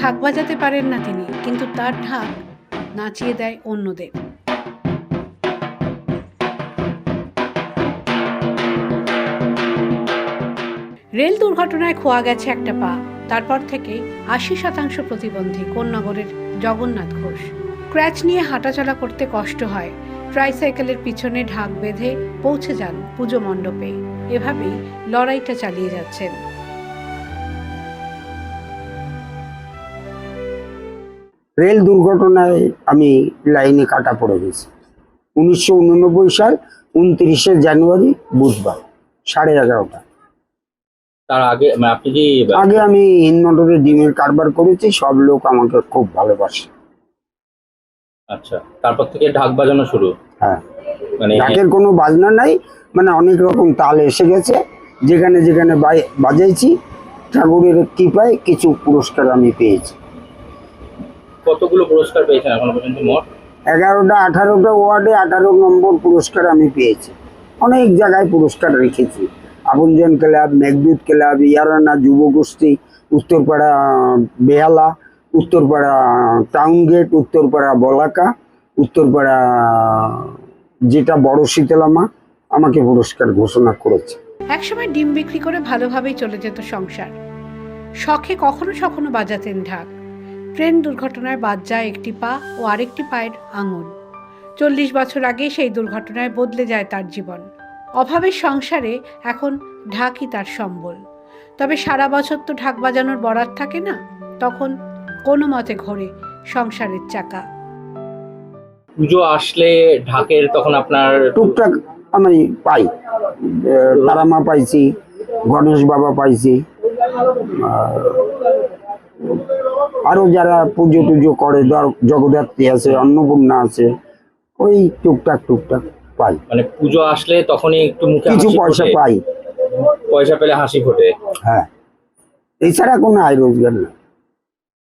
ঢাক বাজাতে পারেন না তিনি, কিন্তু তার ঢাক নাচিয়ে দেয় অন্যদের রেল দুর্ঘটনায় খোয়া গেছে একটা পা, তারপর থেকে আশি শতাংশ প্রতিবন্ধী কোন্নগরের জগন্নাথ ঘোষ। ক্র্যাচ নিয়ে হাঁটাচলা করতে কষ্ট হয়, ট্রাইসাইকেলের পিছনে ঢাক বেঁধে পৌঁছে যান পুজো মণ্ডপে। এভাবেই লড়াইটা চালিয়ে যাচ্ছেন। রেল দুর্ঘটনায় আমি লাইনে কাটা পড়ে গেছি। উনিশশো উননব্বই সাল উনত্রিশে জানুয়ারি বুধবার সাড়ে এগারোটা। তার আগে মানে আপনি কি আগে আমি হিন্দমটরে ডিমের কারবার করেছি সব লোক আমাকে খুব ভালোবাসে। আচ্ছা তারপর থেকে ঢাক বাজানো শুরু? হ্যাঁ। মানে ঢাকের কোনো বাজনা নাই মানে অনেক রকম তাল এসে গেছে। যেখানে যেখানে বাজাইছি ঠাকুরের কৃপায় কিছু পুরস্কার আমি পেয়েছি। কতগুলো পুরস্কার পেয়েছেন এখনও পর্যন্ত মোট? এগারোটা আঠারোটা ওয়ার্ডে আঠারো নম্বর পুরস্কার আমি পেয়েছি। অনেক জায়গায় পুরস্কার রেখেছি। আপনজন ক্লাব মেঘদূত ক্লাব ইয়ারানা যুব গোষ্ঠী উত্তরপাড়া বেহালা উত্তরপাড়া টাউন গেট উত্তরপাড়া বলাকা উত্তরপাড়া যেটা বড় শীতলামা আমাকে পুরস্কার ঘোষণা করেছে। একসময় ডিম বিক্রি করে ভালোভাবেই চলে যেত সংসার। শখে কখনো সখনো বাজাতেন ঢাক। ট্রেন দুর্ঘটনায় বাদ যায় একটি পা ও আরেকটি পায়ের আঙুল। চল্লিশ বছর আগে সেই দুর্ঘটনায় বদলে যায় তার জীবন। অভাবের সংসারে এখন ঢাকই তার সম্বল। তবে সারা বছর তো ঢাক বাজানোর বরাত থাকে না তখন কোনো মতে ঘোরে সংসারের চাকা। পুজো আসলে ঢাকের তখন আপনার টুকটাক আমি পাই। তারামা পাইছি গণেশ বাবা পাইছি আর যারা পুজো টুজো করে ধর জগদ্ধাত্রী আছে অন্নপূর্ণা আছে ওই টুকটাক টুকটাক পাই। মানে পুজো আসলে তখনই একটু মুখে কিছু পয়সা। পাই। পয়সা পেলে হাসি ফোটে। হ্যাঁ। এছাড়া কোনো আয় রোজগার না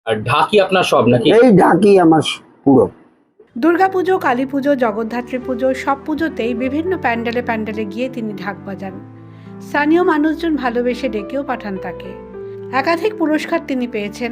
আর ঢাকি আপনার সব নাকি? এই ঢাকি আমার পুরো। দুর্গাপুজো কালী পুজো জগদ্ধাত্রী পুজো সব পুজোতেই বিভিন্ন প্যান্ডেলে প্যান্ডেলে গিয়ে তিনি ঢাক বাজান। স্থানীয় মানুষজন ভালোবেসে ডেকেও পাঠান তাকে। একাধিক পুরস্কার তিনি পেয়েছেন।